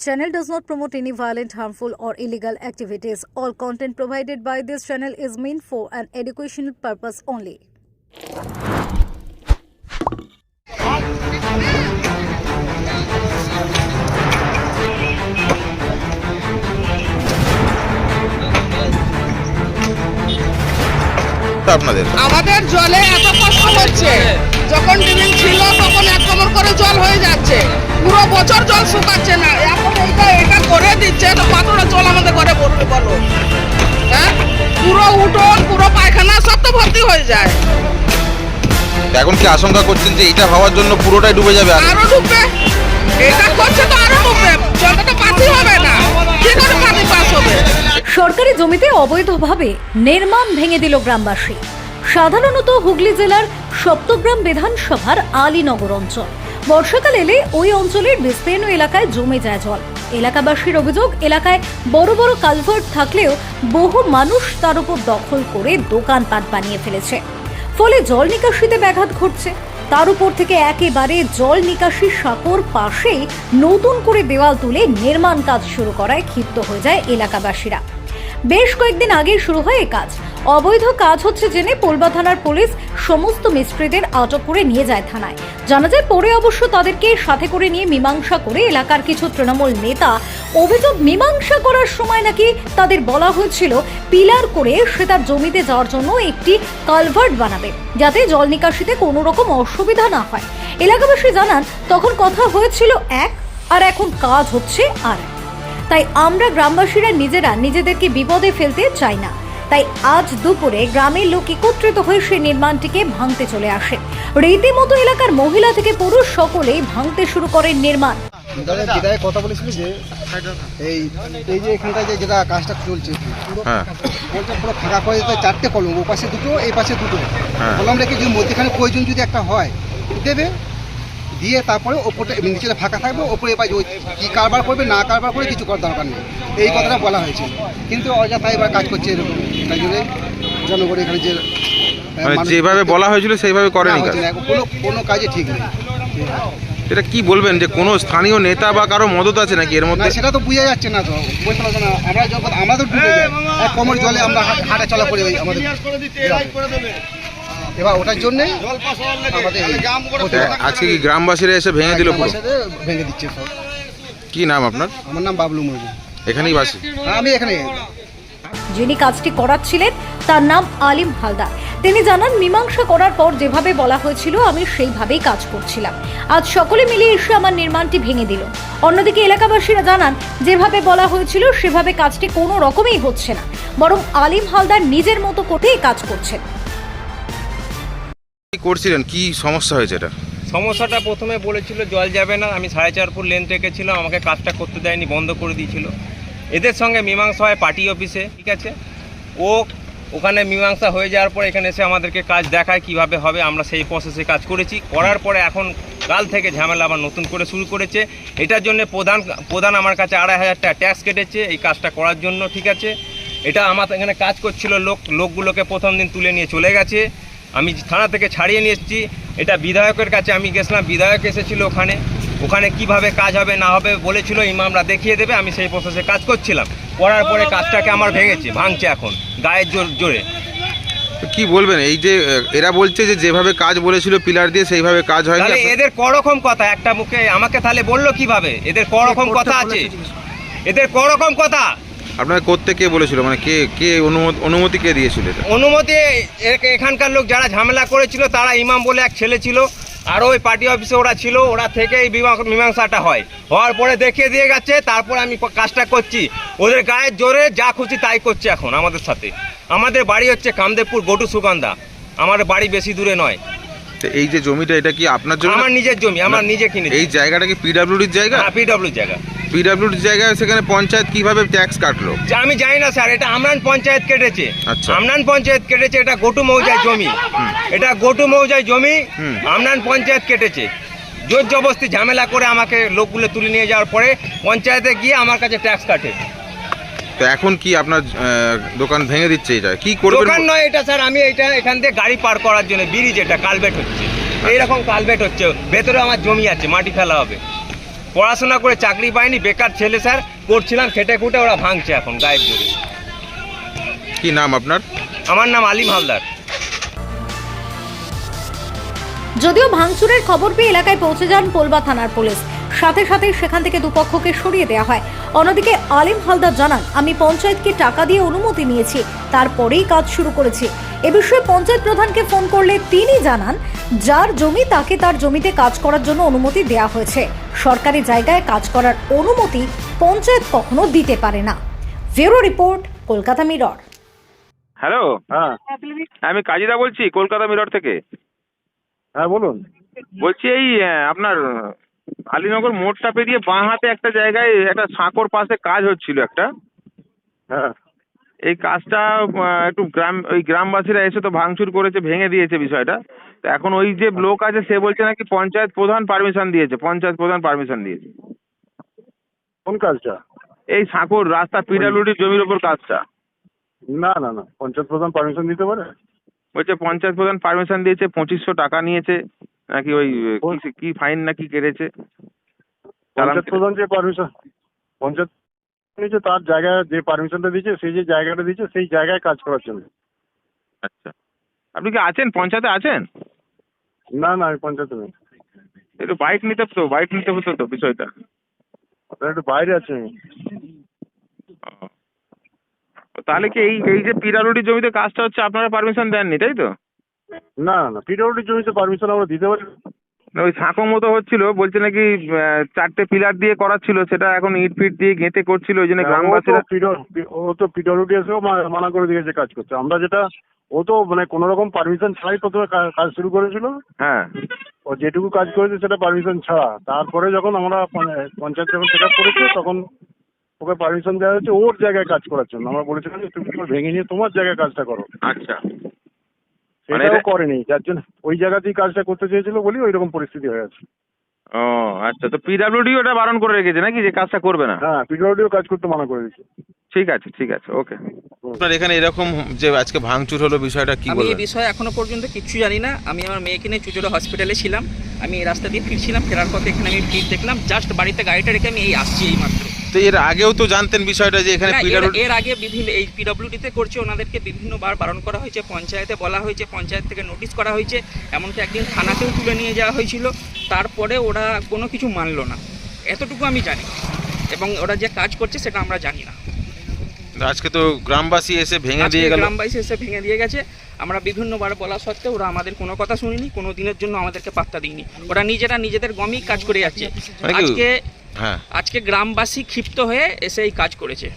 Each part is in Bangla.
Channel does not promote any violent, harmful, or illegal activities. All content provided by this channel is meant for an educational purpose only. আপনাদের আমাদের জলে এত কষ্ট হচ্ছে যখন ডিমিং ছিল তখন এক কমর করে জল হয়ে যাচ্ছে বছর জল শুকাচ্ছে না। এখন এইটা এটা করে দিচ্ছে তো কতটা জল আমাদের ঘরে ভরবে বলো হ্যাঁ? পুরো উঠোন পুরো পায়খানা সব তো ভর্তি হয়ে যায়। এখন কি আশঙ্কা করছেন যে এটা হওয়ার জন্য পুরোটাই ডুবে যাবে আরও ডুববে। এটা করছে তো আরও ডুববে। জলটা তো পাসই হবে না। কি করে পানি পাস হবে? সরকারি জমিতে অবৈধভাবে নির্মাণ ভেঙে দিল গ্রামবাসী। সাধারণত হুগলি জেলার সপ্তগ্রাম বিধানসভার আলীনগর অঞ্চল। বর্ষাকাল এলে ওই অঞ্চলের বিস্তীর্ণ এলাকায় জমে যায় জল। এলাকাবাসীর অভিযোগ, এলাকায় বড় বড় কালভার্ট থাকলেও বহু মানুষ তার উপর দখল করে দোকানপাট বানিয়ে ফেলেছে। ফলে জল নিকাশিতে ব্যাঘাত ঘটছে। তার উপর থেকে একেবারে জল নিকাশি সাঁকোর পাশেই নতুন করে দেওয়াল তুলে নির্মাণ কাজ শুরু করায় ক্ষিপ্ত হয়ে যায় এলাকাবাসীরা। বেশ কয়েকদিন আগে শুরু হয় এ কাজ। অবৈধ কাজ হচ্ছে জেনে পোলবা থানার পুলিশ সমস্ত মিস্ত্রিদের আটক করে নিয়ে যায় থানায়। জানা যায়, পরে অবশ্য তাদেরকে সাথে করে নিয়ে মীমাংসা করে এলাকার কিছু তৃণমূল নেতা অভিযোগ মীমাংসা করার সময় নাকি তাদের বলা হয়েছিল পিলার করে সে তার জমিতে যাওয়ার জন্য একটি কালভার্ট বানাবে, যাতে জল নিকাশিতে কোনো রকম অসুবিধা না হয়। এলাকাবাসী জানান, তখন কথা হয়েছিল এক, আর এখন কাজ হচ্ছে আর এক। তাই আমরা গ্রামবাসীরা নিজেরা নিজেদেরকে বিপদে ফেলতে চাই না। তাই আজ দুপুরে গ্রামের লোক একত্রিত হয়ে সেই নির্মাণটিকে ভাঙতে চলে আসে। রীতিমতো এলাকার মহিলা থেকে পুরুষ সকলেই ভাঙতে শুরু করেন নির্মাণ। বিধায়ক কথা বলেছিল যে এই এই যে এখানটায় যে যেটা কাজটা চলছে পুরো হ্যাঁ। বলছে পুরো ফাঁকা করে দিতে চারটে কলম ও পাশে দুটো এই পাশে দুটো। হ্যাঁ। কলম রেখে যদি মধ্যেখানে প্রয়োজন যদি একটা হয় দেবে? দিয়ে তারপরে ওপরটা নিচেটা ফাঁকা থাকবে ওপরে এবার ওই কী কারবার করবে না কারবার করে কিছু করার দরকার নেই। এই কথাটা বলা হয়েছে। কিন্তু অযথা এবার কাজ করছে এরকম। তাই জন্য জনগণ এখানে যে মানে যেভাবে বলা হয়েছিল সেইভাবে করেনি কোনো কোনো কাজে ঠিক নেই। এটা কি বলবেন যে কোনো স্থানীয় নেতা বা কারও মদত আছে নাকি এর না মধ্যে সেটা তো বোঝা যাচ্ছে না তো। বুঝতে পারছ না। আমরা যখন আমরা তো ডুবে যাই। এক কোমর জলে আমরা হাঁটা চলা করি ওই আমাদের। এবার ওটার জন্যই আমাদের হয়। আজকে কি গ্রামবাসীরা এসে ভেঙে দিল পুরো? ভেঙে দিচ্ছে সব। কি নাম আপনার? আমার নাম বাবলু মুরমু এখানেই বাসি? আমি এখানে। যিনি কাজটি করাচ্ছিলেন তার নাম আলিম হালদার। তিনি জানান মীমাংসা করার পর যেভাবে বলা হয়েছিল আমি সেইভাবেই কাজ করছিলাম। আজ সকলে মিলে এসে আমার নির্মাণটি ভেঙে দিল। অন্যদিকে এলাকাবাসীরা জানান যেভাবে বলা হয়েছিল সেভাবে কাজটি কোনো রকমেই হচ্ছে না। বরং আলিম হালদার নিজের মতো করেই কাজ করছেন। করছিলেন? কি সমস্যা হয়েছে এটা? সমস্যাটা প্রথমে বলেছিল, জল যাবে না। আমি সাড়ে চার ফুট লেন্থ রেখেছিলাম আমাকে কাজটা করতে দেয়নি, বন্ধ করে দিয়েছিল। এদের সঙ্গে মীমাংসা হয় পার্টি অফিসে ঠিক আছে? ও ওখানে মীমাংসা হয়ে যাওয়ার পর এখানে এসে আমাদেরকে কাজ দেখায় কীভাবে হবে। আমরা সেই প্রসেসে কাজ করেছি। করার পরে এখন কাল থেকে ঝামেলা আবার নতুন করে শুরু করেছে। এটার জন্য প্রধান প্রধান আমার কাছে আড়াই হাজার টাকা ট্যাক্স কেটেছে এই কাজটা করার জন্য, ঠিক আছে? এটা আমার এখানে কাজ করছিল লোক, লোকগুলোকে প্রথম দিন তুলে নিয়ে চলে গেছে। আমি থানা থেকে ছাড়িয়ে নিয়ে এসেছি। এটা বিধায়কের কাছে আমি গেছিলাম বিধায়ক এসেছিল ওখানে। ওখানে কীভাবে কাজ হবে না হবে বলেছিল ইমামরা দেখিয়ে দেবে আমি সেই প্রসেসে কাজ করছিলাম। করার পরে কাজটাকে আমার ভেঙেছে ভাঙছে এখন গায়ের জোর জোরে। কি বলবেন? এই যে এরা বলছে যে যেভাবে কাজ বলেছিল পিলার দিয়ে সেইভাবে কাজ হয় তাহলে আপনার- এদের করকম কথা একটা মুখে আমাকে তাহলে বলল কীভাবে? এদের করকম কথা আছে। এদের করকম কথা। আপনাকে করতে কে বলেছিল? মানে কে কে অনুমতি অনুমতি কে দিয়েছিল এটা? অনুমতি এখানকার লোক যারা ঝামেলা করেছিল তারা ইমাম বলে এক ছেলে ছিল। আর ওই পার্টি অফিসে ওরা ছিল ওরা থেকে এই মীমাংসাটা হয়। হওয়ার পরে দেখিয়ে দিয়ে গেছে তারপরে আমি কাজটা করছি। ওদের গায়ের জোরে যা খুশি তাই করছে এখন আমাদের সাথে। আমাদের বাড়ি হচ্ছে কামদেবপুর গোটু সুগন্ধা। আমার বাড়ি বেশি দূরে নয়। তো এই যে জমিটা এটা কি আপনার জন্য আমার নিজের জমি আমার নিজে কিনে এই জায়গাটা কি পিডাব্লিউডির জায়গা? পিডব্লিউ জায়গা। পিডাব্লিউডির জায়গায় সেখানে পঞ্চায়েত কীভাবে ট্যাক্স কাটলো? যে আমি জানি না স্যার এটা আমরান পঞ্চায়েত কেটেছে। আচ্ছা। আমরান পঞ্চায়েত কেটেছে এটা গোটু মৌজায় জমি। এটা গোটু মৌজায় জমি হুম। আমরান পঞ্চায়েত কেটেছে। জোর জবস্তি ঝামেলা করে আমাকে লোকগুলো তুলে নিয়ে যাওয়ার পরে পঞ্চায়েতে গিয়ে আমার কাছে ট্যাক্স কাটে। তো এখন কি আপনার দোকান ভেঙে দিচ্ছে এটা? কি করবেন? দোকান নয় এটা স্যার আমি এটা এখান থেকে গাড়ি পার করার জন্য ব্রিজ এটা কালভেট হচ্ছে। এইরকম কালভেট হচ্ছে ভেতরে আমার জমি আছে মাটি ফেলা হবে। পড়াশোনা করে চাকরি পায়নি বেকার ছেলে স্যার করছিলাম খেটে খুঁটে ওরা ভাঙছে এখন গায়ের জোরে কি নাম আপনার? আমার নাম আলিম হালদার। যদিও ভাঙচুরের খবর পেয়ে এলাকায় পৌঁছে যান পোলবা থানার পুলিশ। সাথে সাথে সেখান থেকে দুপক্ষকে সরিয়ে দেওয়া হয়। অন্যদিকে আলিম হালদার জানান আমি পঞ্চায়েতকে টাকা দিয়ে অনুমতি নিয়েছি তারপরেই কাজ শুরু করেছি। এ বিষয়ে পঞ্চায়েত প্রধানকে ফোন করলে তিনি জানান যার জমি তাকে তার জমিতে কাজ করার জন্য অনুমতি দেওয়া হয়েছে। সরকারি জায়গায় কাজ করার অনুমতি পঞ্চায়েত কখনো দিতে পারে না। Bureau report Kolkata mirror. Hello? হ্যাঁ। আমি কাজীদা বলছি কলকাতা মিরর থেকে। হ্যাঁ বলুন। বলছি এই আপনার আলীনগর মোড়টা পেরিয়ে বাঁ হাতে একটা জায়গায় একটা সাঁকোর পাশে কাজ হচ্ছিল একটা। হ্যাঁ। এই কাজটা একটু গ্রাম ওই গ্রামবাসীরা এসে তো ভাঙচুর করেছে ভেঙে দিয়েছে বিষয়টা। তো এখন ওই যে লোক আছে সে বলছে নাকি পঞ্চায়েত প্রধান পারমিশন দিয়েছে পঞ্চায়েত প্রধান পারমিশন দিয়েছে। কোন কাজটা? এই সাঁকোর রাস্তা পিডাব্লিউডি জমির ওপর কাজটা। না না না পঞ্চায়েত প্রধান পারমিশন দিতে পারে? বলছে পঞ্চায়েত প্রধান পারমিশন দিয়েছে পঁচিশশো টাকা নিয়েছে। নাকি ওই কি- ফাইন নাকি কেটেছে? পঞ্চায়েত প্রধান যে পারমিশন পঞ্চায়েত নিয়েছে তার জায়গায় যে পারমিশনটা দিয়েছে সেই যে জায়গাটা দিয়েছে সেই জায়গায় কাজ করার জন্য। আচ্ছা। আপনি কি আছেন? পঞ্চায়েতে আছেন? না না আমি পঞ্চায়েতে নেই। একটু বাইক নিতে হতো বাইক নিতে হতো তো বিষয়টা। আপনার একটু বাইরে আছে। তাহলে কি এই এই যে পিডাব্লিউডি জমিতে কাজটা হচ্ছে আপনারা পারমিশন দেননি তাই তো? না না পিডব্লিউডি জমিতে পারমিশন আমরা দিতে পারি না, ওই সাঁকো মতো হচ্ছিল বলছে নাকি চারটে পিলার দিয়ে করা ছিল সেটা এখন ইট ফিট দিয়ে গেঁথে করছিল ওই জন্য গ্রামবাসীরা ও তো পিডব্লিউডি এসেও মানা করে দিয়েছে কাজ করতে। আমরা যেটা ও তো মানে কোনো রকম পারমিশন ছাড়াই প্রথমে কাজ শুরু করেছিল। হ্যাঁ। ও যেটুকু কাজ করেছে সেটা পারমিশন ছাড়া। তারপরে যখন আমরা পঞ্চায়েত পঞ্চায়েত যখন সেট আপ করেছি তখন ওকে পারমিশন দেওয়া হচ্ছে ওর জায়গায় কাজ করার জন্য। আমরা বলেছিলাম যে তুমি ভেঙে নিয়ে তোমার জায়গায় কাজটা করো। আচ্ছা। মানে সেটাও এটা- করেনি। যার জন্য ওই জায়গাতেই কাজটা করতে চেয়েছিল বলেই ওই রকম পরিস্থিতি হয়ে আছে ও আচ্ছা। তো পিডাব্লিউডি ওটা বারণ করে রেখেছে নাকি যে কাজটা করবে না? হ্যাঁ পিডব্লিউডিও কাজ করতে মানা করে দিচ্ছে ঠিক আছে ঠিক আছে। ওকে। আপনার এখানে এরকম যে আজকে ভাঙচুর হলো বিষয়টা কি আমি এই বিষয়ে এখনও পর্যন্ত কিচ্ছু জানি না। আমি আমার মেয়েকে নিয়ে চুচুড়ো হসপিটালে ছিলাম। আমি এই রাস্তা দিয়ে ফিরছিলাম ফেরার পথে এখানে আমি ভিড় দেখলাম। জাস্ট বাড়িতে গাড়িটা রেখে আমি এই আসছি এই মাত্র তো এর আগেও তো জানতেন বিষয়টা যে এখানে এর- আগে বিভিন্ন এই পিডব্লিউডিতে করছে ওনাদেরকে বিভিন্নবার বারণ করা হয়েছে পঞ্চায়েতে বলা হয়েছে পঞ্চায়েত থেকে নোটিশ করা হয়েছে এমনকি একদিন থানাতেও তুলে নিয়ে যাওয়া হয়েছিল। তারপরে ওরা কোনো কিছু মানলো না। এতটুকু আমি জানি। এবং ওরা যে কাজ করছে সেটা আমরা জানি না। আজকে তো গ্রামবাসী এসে ভেঙে দিয়ে গেল। গ্রামবাসী এসে ভেঙে দিয়ে গেছে। আমরা বিভিন্নবার বলা সত্ত্বেও ওরা আমাদের কোনো কথা শুনিনি কোনো দিনের জন্য আমাদেরকে পাত্তা দিইনি। ওরা নিজেরা নিজেদের গমই কাজ করে যাচ্ছে। মানে আজকে হ্যাঁ। আজকে গ্রামবাসী ক্ষিপ্ত হয়ে এসে এই কাজ করেছে।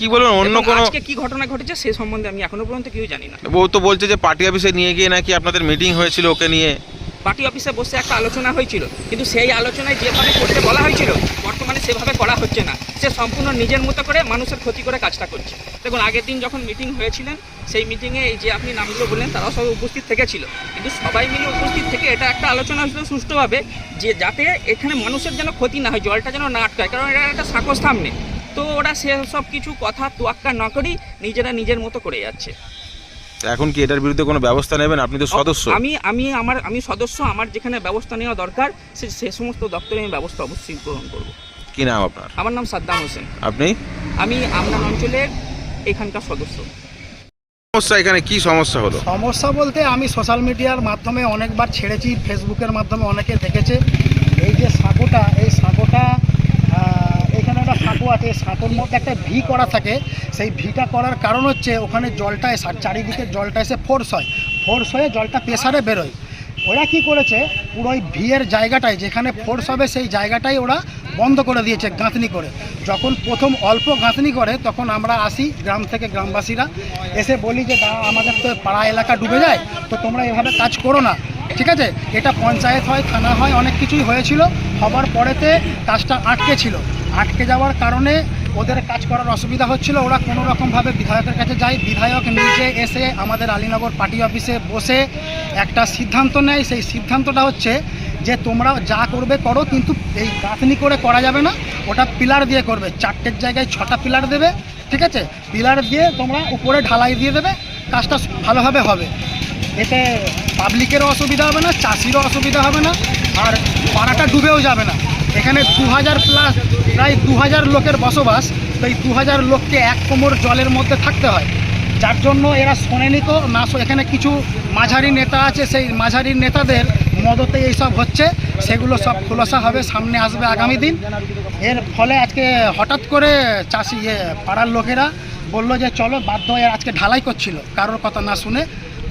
কি বলবেন অন্য কোন কোনো আজকে কি ঘটনা ঘটেছে সে সম্বন্ধে আমি এখনও পর্যন্ত কেউ জানি না। ও তো বলছে যে পার্টি অফিসে নিয়ে গিয়ে নাকি আপনাদের মিটিং হয়েছিল ওকে নিয়ে। পার্টি অফিসে বসে একটা আলোচনা হয়েছিল। কিন্তু সেই আলোচনায় যেভাবে করতে বলা হয়েছিল, বর্তমানে সেভাবে করা হচ্ছে না। সে সম্পূর্ণ নিজের মতো করে মানুষের ক্ষতি করে কাজটা করছে। দেখুন, আগের দিন যখন মিটিং হয়েছিলেন, সেই মিটিংয়ে এই যে আপনি নামগুলো বললেন, তারাও সবাই উপস্থিত থেকেছিল। কিন্তু সবাই মিলে উপস্থিত থেকে এটা একটা আলোচনা হয়েছিল সুষ্ঠুভাবে, যে যাতে এখানে মানুষের যেন ক্ষতি না হয়, জলটা যেন না আটকায়, কারণ এটা একটা সাঁকোর সামনে। তো ওরা সে সব কিছু কথা তোয়াক্কা না করেই নিজেরা নিজের মতো করে যাচ্ছে। এখন কি এটার বিরুদ্ধে কোনো ব্যবস্থা নেবেন? আপনি তো সদস্য। আমি আমি আমার আমি সদস্য আমার যেখানে ব্যবস্থা নেওয়া দরকার সে সে সমস্ত দপ্তরে আমি ব্যবস্থা অবশ্যই গ্রহণ করব। কি নাম আপনার? আমার নাম সাদ্দাম হোসেন। আপনি? আমি আমনান অঞ্চলের এখানকার সদস্য। সমস্যা এখানে কি সমস্যা হলো? সমস্যা বলতে আমি সোশ্যাল মিডিয়ার মাধ্যমে অনেকবার ছেড়েছি ফেসবুকের মাধ্যমে অনেকে দেখেছে। এই যে সাঁকোটা এই সাঁকোটা সাঁকো আছে সাঁকোর মধ্যে একটা ভি করা থাকে। সেই ভিটা করার কারণ হচ্ছে ওখানে জলটা এসে চারিদিকে জলটা এসে ফোর্স হয়। ফোর্স হয়ে জলটা প্রেসারে বেরোয়। ওরা কি করেছে, পুরো ওই ভিয়ের জায়গাটায়, যেখানে ফোর্স হবে সেই জায়গাটাই ওরা বন্ধ করে দিয়েছে গাঁথনি করে। যখন প্রথম অল্প গাঁথনি করে, তখন আমরা আসি গ্রাম থেকে গ্রামবাসীরা। এসে বলি যে আমাদের তো পাড়া এলাকা ডুবে যায়, তো তোমরা এভাবে কাজ করো না। ঠিক আছে? এটা পঞ্চায়েত হয়, থানা হয়, অনেক কিছুই হয়েছিল। হবার পরেতে কাজটা আটকে ছিল। আটকে যাওয়ার কারণে ওদের কাজ করার অসুবিধা হচ্ছিল। ওরা কোনো রকমভাবে বিধায়কের কাছে যায়। বিধায়ক নিজে এসে আমাদের আলীনগর পার্টি অফিসে বসে একটা সিদ্ধান্ত নেয়। সেই সিদ্ধান্তটা হচ্ছে যে, তোমরা যা করবে করো, কিন্তু এই গাঁথনি করে করা যাবে না। ওটা পিলার দিয়ে করবে। চারটের জায়গায় ছটা পিলার দেবে, ঠিক আছে? পিলার দিয়ে তোমরা উপরে ঢালাই দিয়ে দেবে। কাজটা ভালোভাবে হবে। এতে পাবলিকেরও অসুবিধা হবে না, চাষিরও অসুবিধা হবে না, আর পাড়াটা ডুবেও যাবে না। এখানে দু হাজার প্লাস প্রায় দু হাজার লোকের বসবাস। তো এই দু লোককে এক কোমর জলের মধ্যে থাকতে হয়। যার জন্য এরা শোনেনি তো, না এখানে কিছু মাঝারি নেতা আছে, সেই মাঝারি নেতাদের মদতে এইসব হচ্ছে। সেগুলো সব খোলসা হবে, সামনে আসবে আগামী দিন। এর ফলে আজকে হঠাৎ করে চাষি ইয়ে পাড়ার লোকেরা বলল যে, চলো, বাধ্য হয়ে আজকে ঢালাই করছিল। কারোর কথা না শুনে।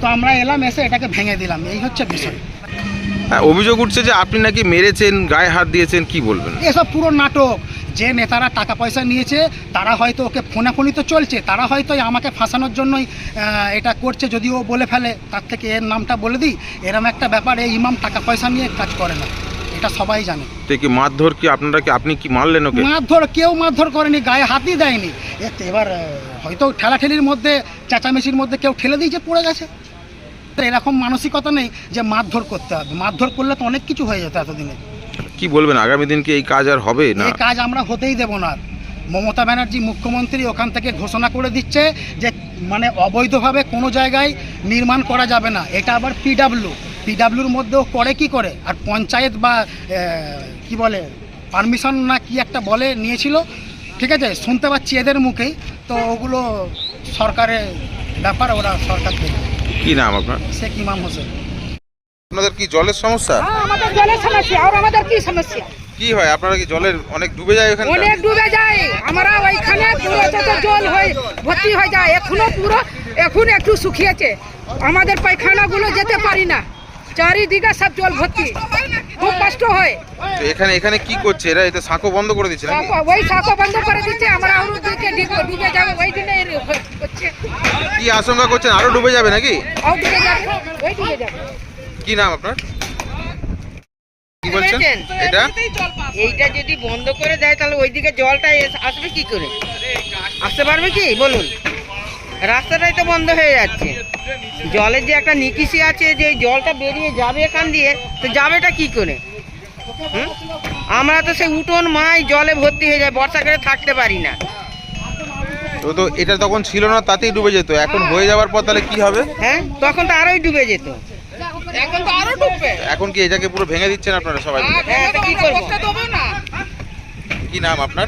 তো আমরা এলাম, এসে এটাকে ভেঙে দিলাম। এই হচ্ছে বিষয়। অভিযোগ উঠছে যে আপনি নাকি মেরেছেন গায়ে হাত দিয়েছেন কি বলবেন? এসব পুরো নাটক। যে নেতারা টাকা পয়সা নিয়েছে তারা হয়তো ওকে ফোনাফোনি তো চলছে তারা হয়তো আমাকে ফাঁসানোর জন্যই এটা করছে যদি ও বলে ফেলে। তার থেকে এর নামটা বলে দিই এরম একটা ব্যাপার এই ইমাম টাকা পয়সা নিয়ে কাজ করে না। এটা সবাই জানে। তো কি মারধর কি আপনারা কি আপনি কি মারলেন ওকে? মারধর কেউ মারধর করেনি গায়ে হাতই দেয়নি। এবার হয়তো ঠেলাঠেলির মধ্যে চেঁচামেচির মধ্যে কেউ ঠেলে দিয়েছে পড়ে গেছে। তো এরকম মানসিকতা নেই যে মারধর করতে হবে। মারধর করলে তো অনেক কিছু হয়ে যেত এতদিনে। কি বলবেন? আগামী দিন কি এই কাজ আর হবে না? এই কাজ আমরা হতেই দেব না। মমতা ব্যানার্জি মুখ্যমন্ত্রী ওখান থেকে ঘোষণা করে দিচ্ছে যে মানে অবৈধভাবে কোনো জায়গায় নির্মাণ করা যাবে না। এটা আবার পিডাব্লিউ পিডাব্লিউর মধ্যেও করে কি করে? আর পঞ্চায়েত বা কি বলে পারমিশন না কি একটা বলে নিয়েছিল? ঠিক আছে? শুনতে পাচ্ছি এদের মুখেই। তো ওগুলো সরকারের ব্যাপার ওরা সরকার দেখবে কি নাম আপনার? শেখ ইমাম হোসেন। আপনাদের কি জলের সমস্যা? হ্যাঁ, আমাদের জলের সমস্যা। আর আমাদের কি সমস্যা? কি হয়? আপনারা কি জলের অনেক ডুবে যায় ওখানে অনেক ডুবে যায়। আমরা ওইখানে পুরো যত জল হয় ভর্তি হয়ে যায় এখনও পুরো এখন একটু শুকিয়েছে। আমাদের পায়খানাগুলো যেতে পারি না। চারিদিকে সব জল ভর্তি। খুব কষ্ট হয়। তো এখানে এখানে কি করছে? এরা এটা সাঁকো বন্ধ করে দিচ্ছে নাকি? সাঁকো- ওই সাঁকো বন্ধ করে দিচ্ছে আমরা ওর দিকে ডুবে- ডুবে যাবে ওই দিনে এর হচ্ছে। কি আশঙ্কা করছেন? আরও ডুবে যাবে নাকি? দিকে যাবে ওই দিকে যাবে। কি নাম আপনার? কি বলছেন? এটা? এইটা যদি বন্ধ করে দেয় তাহলে ওইদিকে জলটা এস- আসবে কি করে? আসতে পারবে কি? বলুন। রাস্তাটাই তো বন্ধ হয়ে যাচ্ছে। জলের যে একটা নিকিশি আছে যে এই জলটা বেরিয়ে যাবে এখান দিয়ে তো যাবেটা কি করে? হুম? আমরা তো সেই উঠোন মাই জলে ভর্তি হয়ে যায় বর্ষাকালে থাকতে পারি না। তো তো এটা তখন ছিল না তাতেই ডুবে যেত। এখন হয়ে যাওয়ার পর তাহলে কি হবে? হ্যাঁ তখন তো আরোই ডুবে যেত। এখন তো আরও ডুববে। এখন কি এটাকে পুরো ভেঙে দিচ্ছেন আপনারা সবাই? হ্যাঁ তো কি করব? কি নাম আপনার?